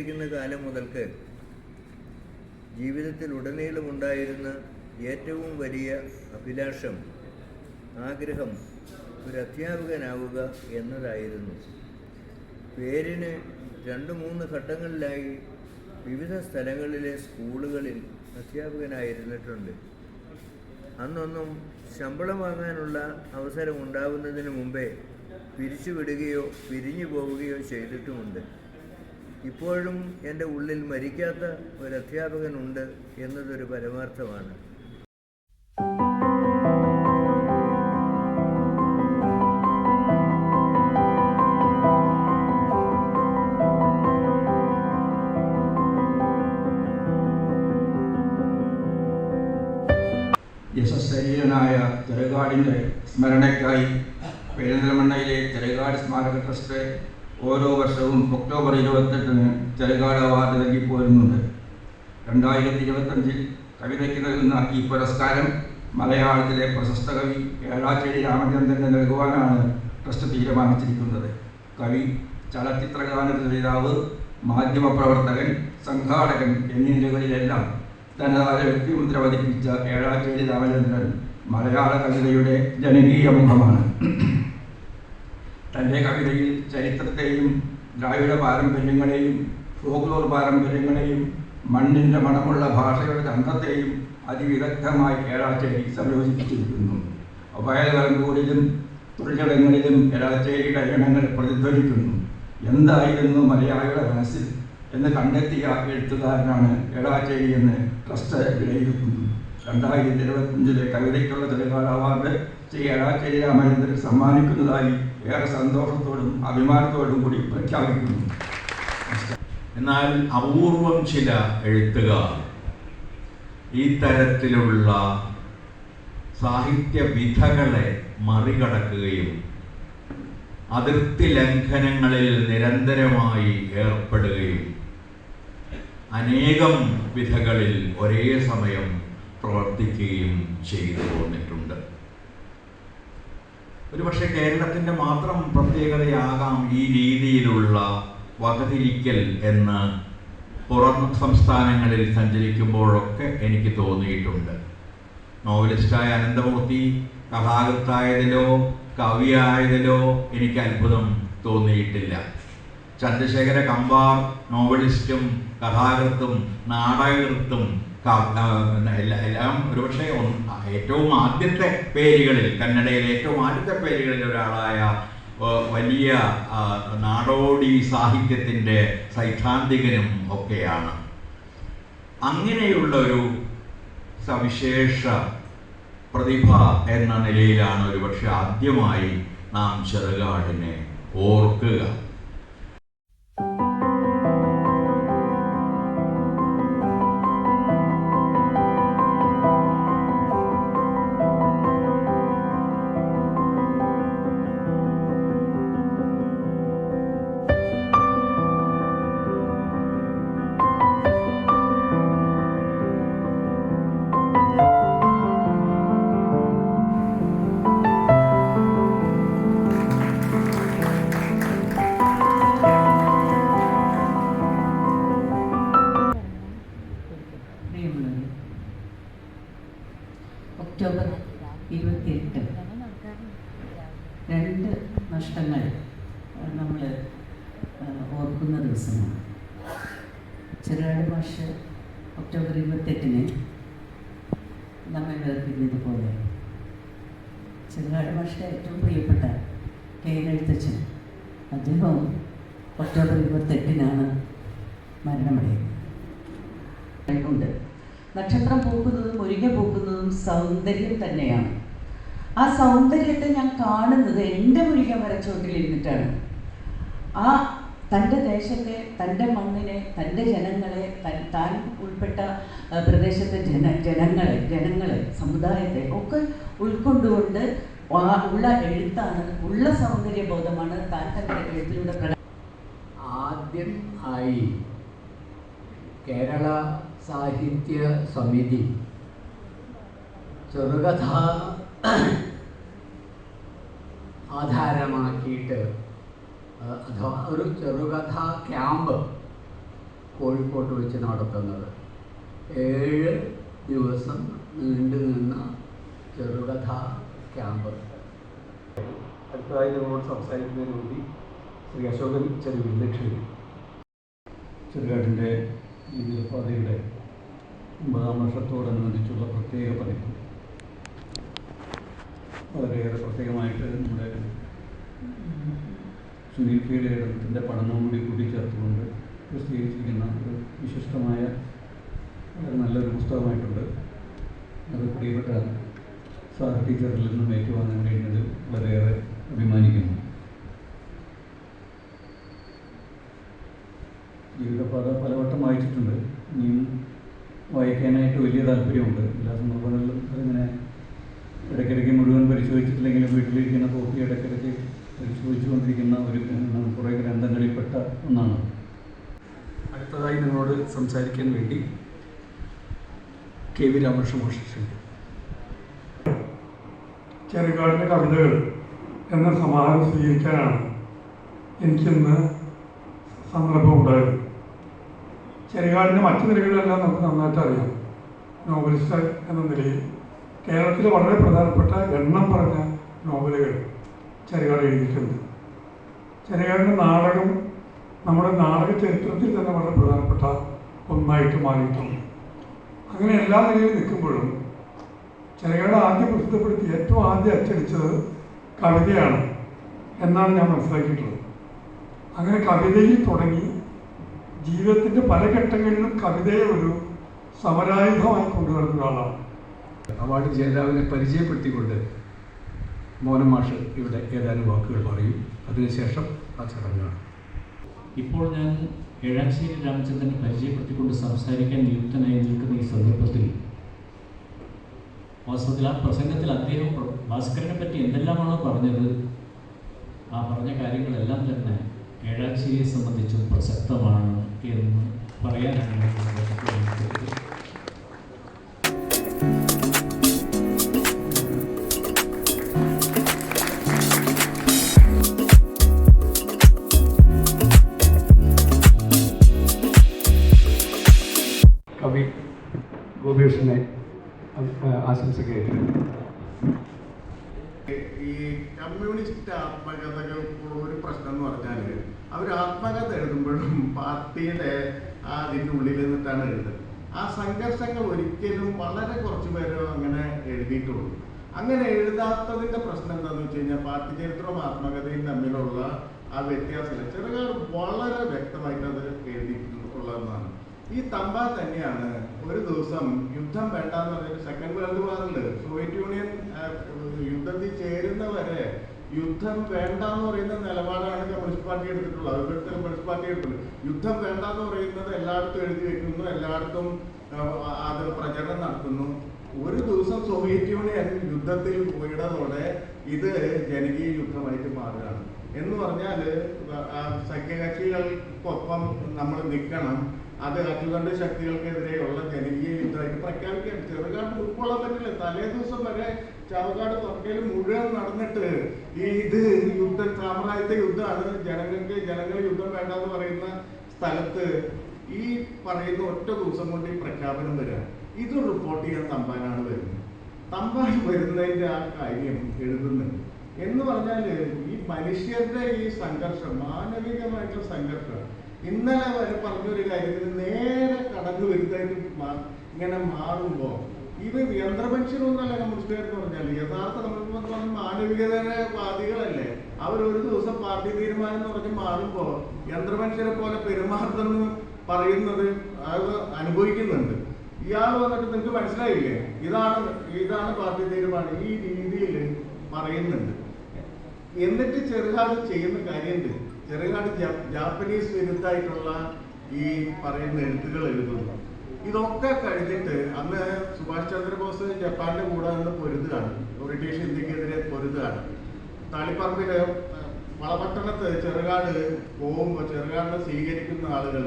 പഠിച്ചുകൊണ്ടിരിക്കുന്ന കാലം മുതൽക്ക് ജീവിതത്തിൽ ഉടനീളം ഉണ്ടായിരുന്ന ഏറ്റവും വലിയ അഭിലാഷം ആഗ്രഹം ഒരു അധ്യാപകനാവുക എന്നതായിരുന്നു. പേരിന് രണ്ട് മൂന്ന് ഘട്ടങ്ങളിലായി വിവിധ സ്ഥലങ്ങളിലെ സ്കൂളുകളിൽ അധ്യാപകനായിരുന്നിട്ടുണ്ട്. അന്നൊന്നും ശമ്പളം വാങ്ങാനുള്ള അവസരം ഉണ്ടാവുന്നതിന് മുമ്പേ പിരിച്ചുവിടുകയോ പിരിഞ്ഞു പോവുകയോ ചെയ്തിട്ടുമുണ്ട്. ഇപ്പോഴും എന്റെ ഉള്ളിൽ മരിക്കാത്ത ഒരു അധ്യാപകനുണ്ട് എന്നതൊരു പരമാർത്ഥമാണ്. യശസ്വരീയനായ ചെറുകാടിന്റെ സ്മരണയ്ക്കായി പെരിന്തൽമണ്ണയിലെ ചെറുകാട് സ്മാരക ട്രസ്റ്റ് ഓരോ വർഷവും ഒക്ടോബർ ഇരുപത്തെട്ടിന് ചെറുകാട് അവാർഡ് നൽകിപ്പോരുന്നുണ്ട്. രണ്ടായിരത്തി ഇരുപത്തഞ്ചിൽ കവിതയ്ക്ക് നൽകുന്ന ഈ പുരസ്കാരം മലയാളത്തിലെ പ്രശസ്ത കവി ഏഴാച്ചേരി രാമചന്ദ്രന് നൽകുവാനാണ് ട്രസ്റ്റ് തീരുമാനിച്ചിരിക്കുന്നത്. കവി ചലച്ചിത്രഗാന രചയിതാവ് മാധ്യമപ്രവർത്തകൻ സംഘാടകൻ എന്നീ നിലകളിലെല്ലാം തനതായ വ്യക്തിമുദ്ര പതിപ്പിച്ച ഏഴാച്ചേരി രാമചന്ദ്രൻ മലയാള കവിതയുടെ ജനകീയ മുഖമാണ്. തന്റെ കവിതയിൽ ചരിത്രത്തെയും ദ്രാവിഡ പാരമ്പര്യങ്ങളെയും ഫോക്ലോർ പാരമ്പര്യങ്ങളെയും മണ്ണിന്റെ മണമുള്ള ഭാഷയുടെ ഗന്ധത്തെയും അതിവിദഗ്ധമായി ഏഴാച്ചേരി സംയോജിപ്പിച്ചിരിക്കുന്നു. വയൽവരമ്പൂരിലും തൊഴിലിടങ്ങളിലും ഏഴാച്ചേരിയുടെ ഗണങ്ങൾ പ്രതിധ്വനിക്കുന്നു. എന്തായിരുന്നു മലയാളിയുടെ മനസ്സിൽ എന്ന് കണ്ടെത്തിയ എഴുത്തുകാരനാണ് ഏഴാച്ചേരി എന്ന് ട്രസ്റ്റ് വിലയിരുത്തുന്നു. രണ്ടായിരത്തി ഇരുപത്തിയഞ്ചിലെ കവിതയ്ക്കുള്ള തെലുങ്കാന അവാർഡ് ശ്രീ ഏഴാച്ചേരി രാമചന്ദ്രൻ സമ്മാനിക്കുന്നതായി ഏറെ സന്തോഷത്തോടും അഭിമാനത്തോടും കൂടി പ്രഖ്യാപിക്കുന്നു. എന്നാൽ അപൂർവം ചില എഴുത്തുകാർ ഈ തരത്തിലുള്ള സാഹിത്യ വിധകളെ മറികടക്കുകയും അതിർത്തി ലംഘനങ്ങളിൽ നിരന്തരമായി ഏർപ്പെടുകയും അനേകം വിധകളിൽ ഒരേ സമയം പ്രവർത്തിക്കുകയും ചെയ്തു പോന്നിട്ടുണ്ട് ഒരുപക്ഷെ കേരളത്തിന്റെ മാത്രം പ്രത്യേകതയാകാം ഈ രീതിയിലുള്ള വകതിരിക്കൽ എന്ന് പുറം സംസ്ഥാനങ്ങളിൽ സഞ്ചരിക്കുമ്പോഴൊക്കെ എനിക്ക് തോന്നിയിട്ടുണ്ട്. നോവലിസ്റ്റായ അനന്തമൂർത്തി കഥാകൃത്തായതിലോ കവിയായതിലോ എനിക്ക് അത്ഭുതം തോന്നിയിട്ടില്ല. ചന്ദ്രശേഖര കമ്പാർ നോവലിസ്റ്റും കഥാകൃത്തും ആ, എല്ലാ- ഒരുപക്ഷെ ഏറ്റവും ആദ്യത്തെ പേരുകളിൽ കന്നഡയിലെ ഏറ്റവും ആദ്യത്തെ പേരുകളിൽ ഒരാളായ വലിയ നാടോടി സാഹിത്യത്തിന്റെ സൈദ്ധാന്തികനും ഒക്കെയാണ്. അങ്ങനെയുള്ള ഒരു സവിശേഷ പ്രതിഭ എന്ന നിലയിലാണ് ഒരുപക്ഷെ ആദ്യമായി നാം ചെറുകാടിനെ ഓർക്കുക. ചെറുകാട് ഭാഷ ഒക്ടോബർ ഇരുപത്തെട്ടിന് നമ്മെ വേർപിരിഞ്ഞതുപോലെ. ചെറുകാട് ഭാഷയുടെ ഏറ്റവും പ്രിയപ്പെട്ട കെ എൻ എഴുത്തച്ഛൻ. അദ്ദേഹവും ഒക്ടോബർ ഇരുപത്തെട്ടിനാണ് മരണമടയുന്നത്. ഉണ്ട്. നക്ഷത്രം പൂക്കുന്നതും മുരിങ്ങ പൂക്കുന്നതും സൗന്ദര്യം തന്നെയാണ്. ആ സൗന്ദര്യത്തെ ഞാൻ കാണുന്നത് എന്റെ മുരിങ്ങ മരച്ചോട്ടിൽ ഇരുന്നിട്ടാണ് ആ തന്റെ ദേശത്തെ തന്റെ മണ്ണിനെ തന്റെ ജനങ്ങളെ തൻ- ഉൾപ്പെട്ട പ്രദേശത്തെ ജന ജനങ്ങളെ ജനങ്ങളെ സമുദായത്തെ ഒക്കെ ഉൾക്കൊണ്ടുകൊണ്ട് ഉള്ള എഴുത്താണ് ഉള്ള സൗന്ദര്യബോധമാണ് താൻ തന്റെ എഴുത്തിലൂടെ ആദ്യം ആയി കേരള സാഹിത്യ സമിതി ചെറുകഥ ആധാരമാക്കിയിട്ട് അഥവാ ഒരു ചെറുകഥ ക്യാമ്പ് കോഴിക്കോട്ട് വെച്ച് നടത്തുന്നത്. ഏഴ് ദിവസം നീണ്ടു നിന്ന ചെറുകഥ ക്യാമ്പ്. അടുത്തതായി നമ്മളോട് സംസാരിക്കുന്നതിന് വേണ്ടി ശ്രീ അശോകൻ ചെറുവിൽ ക്ഷണിക്കും ചെറുകാട്ടിന്റെ ജീവിതപാതയുടെ ഒമ്പതാം വർഷത്തോടനുബന്ധിച്ചുള്ള പ്രത്യേക പതിപ്പ്. വളരെയേറെ പ്രത്യേകമായിട്ട് നമ്മുടെ സുനിൽ പി ഇടത്തിന്റെ പഠനവും കൂടി കൂട്ടിച്ചേർത്തുകൊണ്ട് പ്രസിദ്ധീകരിച്ചിരിക്കുന്ന ഒരു വിശിഷ്ടമായ വളരെ നല്ലൊരു പുസ്തകമായിട്ടുണ്ട്. അത് പ്രിയപ്പെട്ട സാർ ടീച്ചറിൽ നിന്നും ഏറ്റുവാങ്ങാൻ കഴിഞ്ഞത് വളരെയേറെ അഭിമാനിക്കുന്നു. ജീവിതപാത പലവട്ടം വായിച്ചിട്ടുണ്ട്. ഇനിയും വായിക്കാനായിട്ട് വലിയ താല്പര്യമുണ്ട്. എല്ലാ സന്ദർഭങ്ങളിലും സംസാരിക്കാൻ വേണ്ടി കെ വി രാമകൃഷ്ണ മോഷിച്ചിട്ടുണ്ട് ചെറുകാടിന്റെ കവിതകൾ എന്ന സമാഹാരം സ്വീകരിക്കാനാണ് എനിക്കിന്ന് സന്ദർഭം ഉണ്ടായത്. ചെറുകാടിന്റെ മറ്റു നിലകളിലെല്ലാം നമുക്ക് നന്നായിട്ട് അറിയാം. നോവലിസ്റ്റ് എന്ന നിലയിൽ കേരളത്തിൽ വളരെ പ്രധാനപ്പെട്ട എണ്ണം പറഞ്ഞ നോവലുകൾ ചെറുകാട് എഴുതിയിട്ടുണ്ട്. ചെറുകാടിന്റെ നാടകം നമ്മുടെ നാടക ചരിത്രത്തിൽ തന്നെ വളരെ പ്രധാനപ്പെട്ട ഒന്നായിട്ട് മാറിയിട്ടുണ്ട്. അങ്ങനെ എല്ലാ നിലയിലും നിൽക്കുമ്പോഴും ചെറുകട ആദ്യം പ്രസിദ്ധപ്പെടുത്തി ഏറ്റവും ആദ്യം അച്ചടിച്ചത് കവിതയാണ് എന്നാണ് ഞാൻ മനസ്സിലാക്കിയിട്ടുള്ളത്. അങ്ങനെ കവിതയിൽ തുടങ്ങി ജീവിതത്തിന്റെ പല ഘട്ടങ്ങളിലും കവിതയെ ഒരു സമരായുധമായി കൊണ്ടുവരുന്ന ഒരാളാണ്. അവാർഡ് ജേതാവിനെ പരിചയപ്പെടുത്തിക്കൊണ്ട് മോഹൻ മാഷ് ഇവിടെ ഏതാനും വാക്കുകൾ പറയും. അതിനുശേഷം ആ ചടങ്ങാണ്. ഇപ്പോൾ ഞാൻ ഏഴാശ്ശേരി രാമചന്ദ്രനെ പരിചയപ്പെടുത്തിക്കൊണ്ട് സംസാരിക്കാൻ നിയുക്തനായി നിൽക്കുന്ന ഈ സന്ദർഭത്തിൽ വാസ്തവത്തിൽ ആ പ്രസംഗത്തിൽ അദ്ദേഹം ഭാസ്കരനെ പറ്റി എന്തെല്ലാമാണോ പറഞ്ഞത്? ആ പറഞ്ഞ കാര്യങ്ങളെല്ലാം തന്നെ ഏഴാശ്ശേരിയെ സംബന്ധിച്ചും പ്രസക്തമാണ് എന്ന് പറയാനാണ് ഈ കമ്മ്യൂണിസ്റ്റ് ആത്മകഥകൾക്കുള്ള ഒരു പ്രശ്നം എന്ന് പറഞ്ഞാൽ അവർ ആത്മകഥ എഴുതുമ്പോഴും പാർട്ടിയുടെ അതിന്റെ ഉള്ളിൽ നിന്നിട്ടാണ് എഴുതുന്നത്. ആ സംഘർഷങ്ങൾ ഒരിക്കലും വളരെ കുറച്ച് പേരും അങ്ങനെ എഴുതിയിട്ടുള്ളൂ. അങ്ങനെ എഴുതാത്തതിന്റെ പ്രശ്നം എന്താണെന്ന് വെച്ച് കഴിഞ്ഞാൽ പാർട്ടി ചരിത്രവും ആത്മകഥയും തമ്മിലുള്ള ആ വ്യത്യാസമില്ല. ചെറുകാർ വളരെ വ്യക്തമായിട്ട് അത് എഴുതിയിട്ടുള്ളതെന്നാണ് ഈ തമ്പ തന്നെയാണ് ഒരു ദിവസം യുദ്ധം വേണ്ട എന്ന് പറഞ്ഞിട്ട് സെക്കൻഡ് വേൾഡ് വാറിൽ സോവിയറ്റ് യൂണിയൻ യുദ്ധത്തിൽ ചേരുന്നവരെ യുദ്ധം വേണ്ട എന്ന് പറയുന്ന നിലപാടാണ് കമ്മ്യൂണിസ്റ്റ് പാർട്ടി എടുത്തിട്ടുള്ളത്. ഇവിടുത്തെ കമ്മ്യൂണിസ്റ്റ് പാർട്ടി എടുത്തിട്ടുള്ളത് യുദ്ധം വേണ്ട എന്ന് പറയുന്നത് എല്ലായിടത്തും എഴുതി വെക്കുന്നു എല്ലായിടത്തും അത് പ്രചരണം നടത്തുന്നു. ഒരു ദിവസം സോവിയറ്റ് യൂണിയൻ യുദ്ധത്തിൽ പോയിടതോടെ ഇത് ജനകീയ യുദ്ധമായിട്ട് മാറുകയാണ്. എന്ന് പറഞ്ഞാൽ സഖ്യകക്ഷികൾക്കൊപ്പം നമ്മൾ നിൽക്കണം അത് അച്ചുകണ്ട് ശക്തികൾക്കെതിരെയുള്ള ജനകീയ യുദ്ധമായിട്ട് പ്രഖ്യാപിക്കുകയാണ്. ചെറുകാട് ഉൾക്കൊള്ളാൻ പറ്റില്ല. തലേ ദിവസം വരെ ചാവക്കാട് തുറക്കയിൽ മുഴുവൻ നടന്നിട്ട് ഈ ഇത് യുദ്ധ സാമ്രാജ്യത്തെ യുദ്ധമാണ്. ജനങ്ങൾക്ക് ജനങ്ങൾ യുദ്ധം വേണ്ട എന്ന് പറയുന്ന സ്ഥലത്ത് ഈ പറയുന്ന ഒറ്റ ദിവസം കൊണ്ട് ഈ പ്രഖ്യാപനം വരിക. ഇത് റിപ്പോർട്ട് ചെയ്യാൻ തമ്പാനാണ് വരുന്നത്. തമ്പാൻ വരുന്നതിന്റെ ആ കാര്യം എഴുതുന്നുണ്ട് എന്ന് പറഞ്ഞാൽ ഈ മനുഷ്യരുടെ ഈ സംഘർഷം മാനവികമായിട്ടുള്ള സംഘർഷം ഇന്നലെ വരെ പറഞ്ഞൊരു കാര്യത്തിൽ നേരെ കടന്നു വരുത്തായിട്ട് ഇങ്ങനെ മാറുമ്പോ ഇത് യന്ത്രമനുഷ്യരൊന്നല്ല കമ്മ്യൂണിസ്റ്റുകാർ എന്ന് പറഞ്ഞാൽ യഥാർത്ഥ നമ്മൾ മാനവികതയുടെ വാദികളല്ലേ അവർ ഒരു ദിവസം പാർട്ടി തീരുമാനം എന്ന് പറഞ്ഞ് മാറുമ്പോ യന്ത്രമനുഷ്യരെ പോലെ പെരുമാറുന്നെന്ന് പറയുന്നത് അത് അനുഭവിക്കുന്നുണ്ട്. ഇയാൾ വന്നിട്ട് നിങ്ങൾക്ക് മനസ്സിലായില്ലേ? ഇതാണ് ഇതാണ് പാർട്ടി തീരുമാനം ഈ രീതിയിൽ പറയുന്നുണ്ട്. എന്നിട്ട് ചെറുകാലം ചെയ്യുന്ന കാര്യമുണ്ട്. ചെറുകാട് ജാപ്പനീസ് വിരുദ്ധായിട്ടുള്ള ഈ പറയുന്ന എഴുത്തുകൾ എഴുതുന്നു. ഇതൊക്കെ കഴിഞ്ഞിട്ട് അന്ന് സുഭാഷ് ചന്ദ്രബോസ് ജപ്പാന്റെ കൂടെ നിന്ന് പൊരുതുകയാണ്. ബ്രിട്ടീഷ് ഇന്ത്യക്കെതിരെ പൊരുതുകയാണ്. താളിപ്പറമ്പിൽ വളപട്ടണത്ത് ചെറുകാട് പോകുമ്പോൾ ചെറുകാടിനെ സ്വീകരിക്കുന്ന ആളുകൾ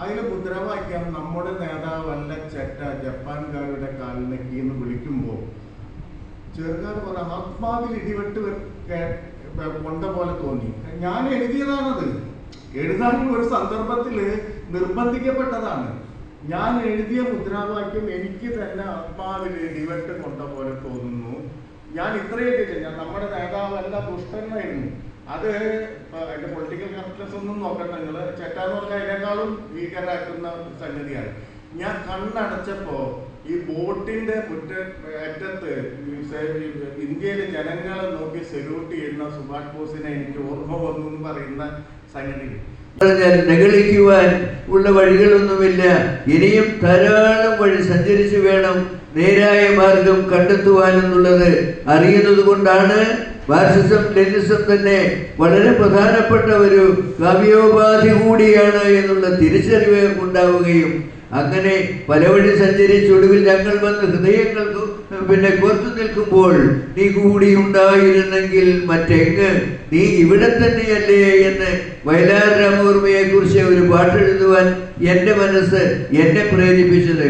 അതിൽ മുദ്രാവാക്യം നമ്മുടെ നേതാവല്ല ചെറ്റ ജപ്പാൻകാരുടെ കാലിനക്കി എന്ന് വിളിക്കുമ്പോൾ ചെറുകാട് പറഞ്ഞ ആത്മാവിൽ ഇടിവെട്ട് കൊണ്ട പോലെ തോന്നി. ഞാൻ എഴുതിയതാണത്. എഴുതാൻ ഒരു സന്ദർഭത്തിൽ നിർബന്ധിക്കപ്പെട്ടതാണ്. ഞാൻ എഴുതിയ മുദ്രാവാക്യം എനിക്ക് തന്നെ ആത്മാവിൽ ഇടിവെട്ട് കൊണ്ട പോലെ തോന്നുന്നു. ഞാൻ ഇത്രയൊക്കെ. ഞാൻ നമ്മുടെ നേതാവല്ല ദുഷ്ടനായിരുന്നു അത് അതിന്റെ പൊളിറ്റിക്കൽ കറക്റ്റ്നസ് ഒന്നും നോക്കണ്ട. നിങ്ങൾ ചെറ്റാന്ന് പറഞ്ഞാൽ അതിനേക്കാളും ഭീകരാക്കുന്ന സംഗതിയാണ്. ഞാൻ കണ്ണടച്ചപ്പോ ഈ ബോട്ടിന്റെ മുറ്റ അറ്റത്ത് ഇന്ത്യയിലെ ജനങ്ങളെ നോക്കി സെല്യൂട്ട് ചെയ്യുന്ന സുഭാഷ് ബോസിനെ എനിക്ക് ഓർമ്മ വന്നു എന്ന് പറയുന്ന സംഗതി. പറഞ്ഞാൽ ഉള്ള വഴികളൊന്നുമില്ല. ഇനിയും ധാരാളം വഴി സഞ്ചരിച്ചു വേണം നേരായ മാർഗം കണ്ടെത്തുവാൻ എന്നുള്ളത് അറിയുന്നത് കൊണ്ടാണ് മാർസിസം ലെനിസം തന്നെ വളരെ പ്രധാനപ്പെട്ട ഒരു കാവ്യോപാധി കൂടിയാണ് എന്നുള്ള തിരിച്ചറിവ് ഉണ്ടാവുകയും അങ്ങനെ പല വഴി സഞ്ചരിച്ചൊടുവിൽ ഞങ്ങൾ വന്ന് ഹൃദയങ്ങൾ പിന്നെ കോർത്തു നിൽക്കുമ്പോൾ നീ കൂടി ഉണ്ടായിരുന്നെങ്കിൽ മറ്റെങ്ങ്? നീ ഇവിടെ തന്നെയല്ലേ എന്ന് വയലാർ രാമവർമ്മയെ കുറിച്ച് ഒരു പാട്ടെഴുതുവാൻ എന്റെ മനസ്സ് എന്നെ പ്രേരിപ്പിച്ചത്.